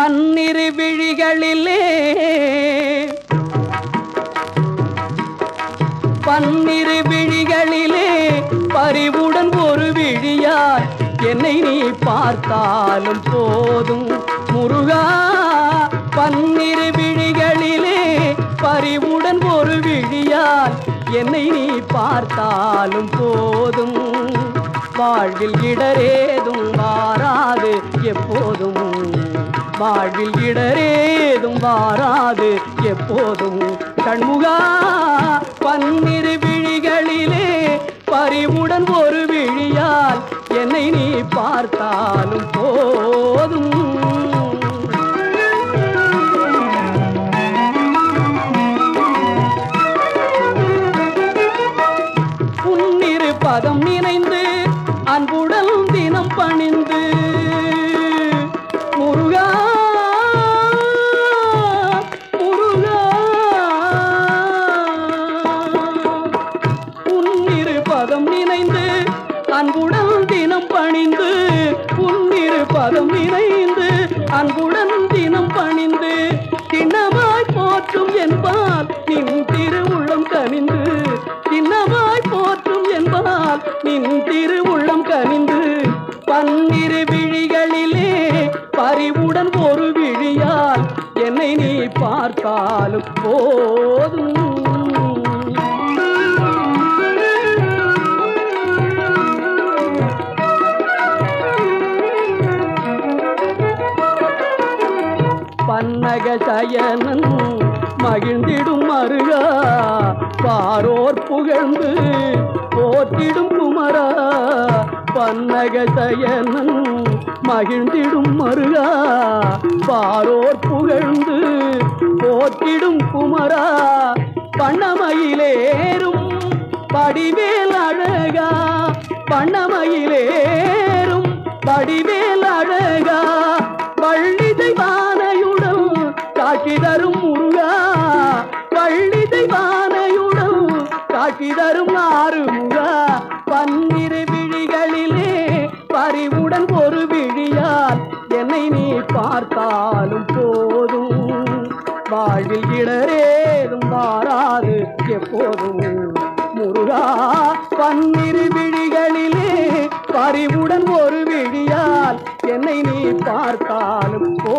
பன்னிரு விழிகளிலே. பன்னிரு விழிகளிலே பறிவுடன் ஒரு விழியாய் என்னை நீ பார்த்தாலும் போதும். முருகா பன்னிரு விழிகளிலே பறிவுடன் ஒரு விழியால் என்னை நீ பார்த்தாலும் போதும். வாழ்வில் இடரேதும் மாறாது எப்போதும் வாழ்வில் இடரேதும் வாராது. எப்போதும் கண்முகா பன்னிரு விழிகளிலே பறிவுடன் ஒரு விழியால் என்னை நீ பார்த்தாலும் போதும். பதம் நினைந்து அன்புடன் தினம் பணிந்து பாதம் நினைந்து அன்புடன் தினம் பணிந்து புன்னிரு பாதம் நினைந்து அன்புடன் தினம் பணிந்து. சின்னமாய் போற்றும் என்பால் நின் திருவுள்ளம் கனிந்து. சின்னமாய் போற்றும் என்பால் நின் திருவுள்ளம் கனிந்து. பன்னிரு விழிகளிலே பறிவுடன் ஒரு விழியால் என்னை நீ பார்த்தாலும் போதும். பன்னக மகிழ்ந்திடும் மருகா பாரோர் புகழ்ந்து போற்றிடும் குமரா. பன்னகசயனன் மகிழ்ந்திடும் மருகா பாரோர் புகழ்ந்து போற்றிடும் குமரா. பண்ணமையிலேறும் படிவேல் அழகா. பண்ணமையிலேறும் படிவேல் அழகா. காட்சி தரும் முருகா பள்ளி தெய்வானையுடன் காட்சி தரும் ஆறுமுகா பன்னிரு விழிகளிலே பறிவுடன் ஒரு விழியால் என்னை நீ பார்த்தாலும் போதும். வாழ்வில் இடரேதும் வாராது எப்போதும். முருகா பன்னிரு விழிகளிலே பறிவுடன் ஒரு விழியால் என்னை நீ பார்த்தாலும் போ